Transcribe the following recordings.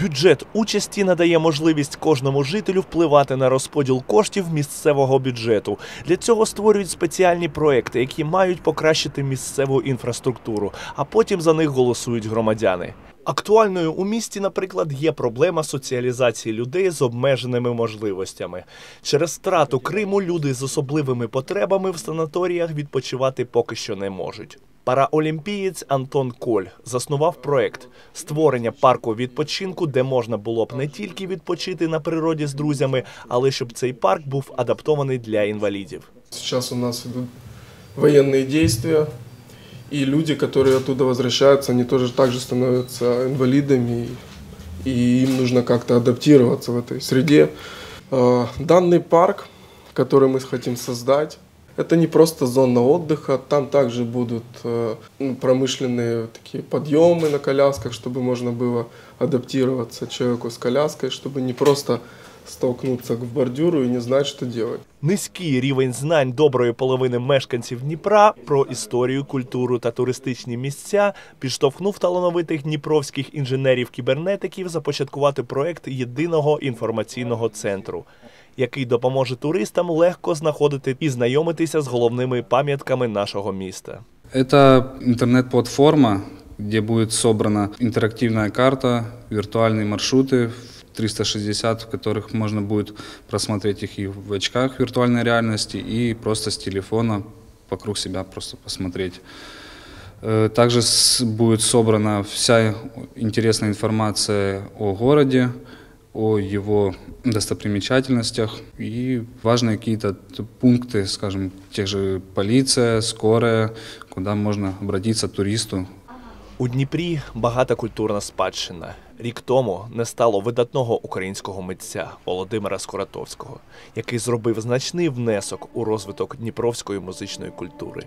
Бюджет участі надає можливість кожному жителю впливати на розподіл коштів місцевого бюджету. Для цього створюють спеціальні проекти, які мають покращити місцеву інфраструктуру, а потім за них голосують громадяни. Актуальною у місті, наприклад, є проблема соціалізації людей з обмеженими можливостями. Через втрату Криму люди з особливими потребами в санаторіях відпочивати поки що не можуть. Параолімпієць Антон Коль заснував проект створення парку відпочинку, де можна було б не тільки відпочити на природі з друзями, але щоб цей парк був адаптований для інвалідів. Сейчас у нас идут военные действия, и люди, которые оттуда возвращаются, они тоже также становятся инвалидами, и им нужно как-то адаптироваться в этой среде. Э, Данный парк, который мы хотим создать, это не просто зона отдыха, там также будут э, ну, промышленные такие подъемы на колясках, чтобы можно было адаптироваться человеку с коляской, чтобы не просто столкнуться к бордюру и не знать, что делать. Низький рівень знань доброї половини мешканців Дніпра про історію, культуру та туристичні місця підштовхнув талановитих дніпровських інженерів-кібернетиків започаткувати проект єдиного інформаційного центру, який допоможе туристам легко знаходити і знайомитися з головними пам'ятками нашого міста. Это интернет-платформа, где будет собрана интерактивная карта, виртуальные маршруты в 360, в которых можно будет просмотреть их и в очках виртуальной реальности, и просто с телефона вокруг себя просто посмотреть. Э, Также будет собрана вся интересная информация о городе, о его достопримечательностях и важные какие-то пункты, скажем, тех же полиция, скорая, куда можно обратиться туристу У Дніпрі багата культурна спадщина. Рік тому не стало видатного українського митця Володимира Скоратовського, який зробив значний внесок у розвиток дніпровської музичної культури.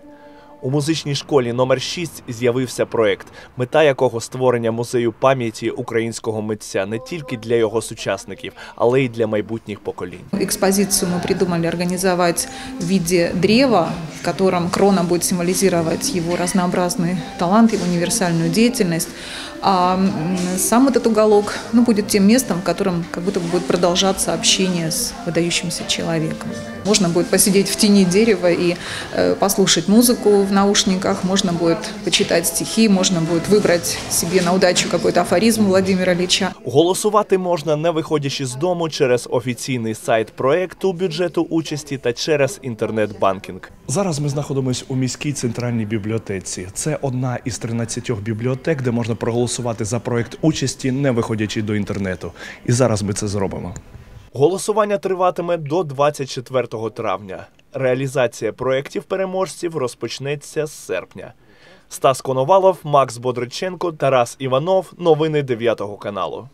У музичній школі номер 6 з'явився проект, мета якого створення музею пам'яті українського митця не тільки для його сучасників, але й для майбутніх поколінь. Экспозицию мы придумали организовать в виде древа, в котором крона будет символизировать его разнообразный талант, его универсальную деятельность. А м, сам этот уголок ну, будет тем местом, в котором как будто бы будет продолжаться общение с выдающимся человеком. Можно будет посидеть в тени дерева и э, послушать музыку в наушниках, можно будет почитать стихи, можно будет выбрать себе на удачу какой-то афоризм Владимира Ильича. Голосувати можна не виходячи з дому через офіційний сайт проекту бюджету участі та через інтернет-банкінг. Зараз ми знаходимося у міській центральній бібліотеці. Це одна із 13 бібліотек, де можна проголосувати за проект участі, не виходячи до інтернету. І зараз ми це зробимо. Голосування триватиме до 24 травня. Реалізація проєктів переможців розпочнеться з серпня. Стас Коновалов, Макс Бодриченко, Тарас Іванов. Новини 9 каналу.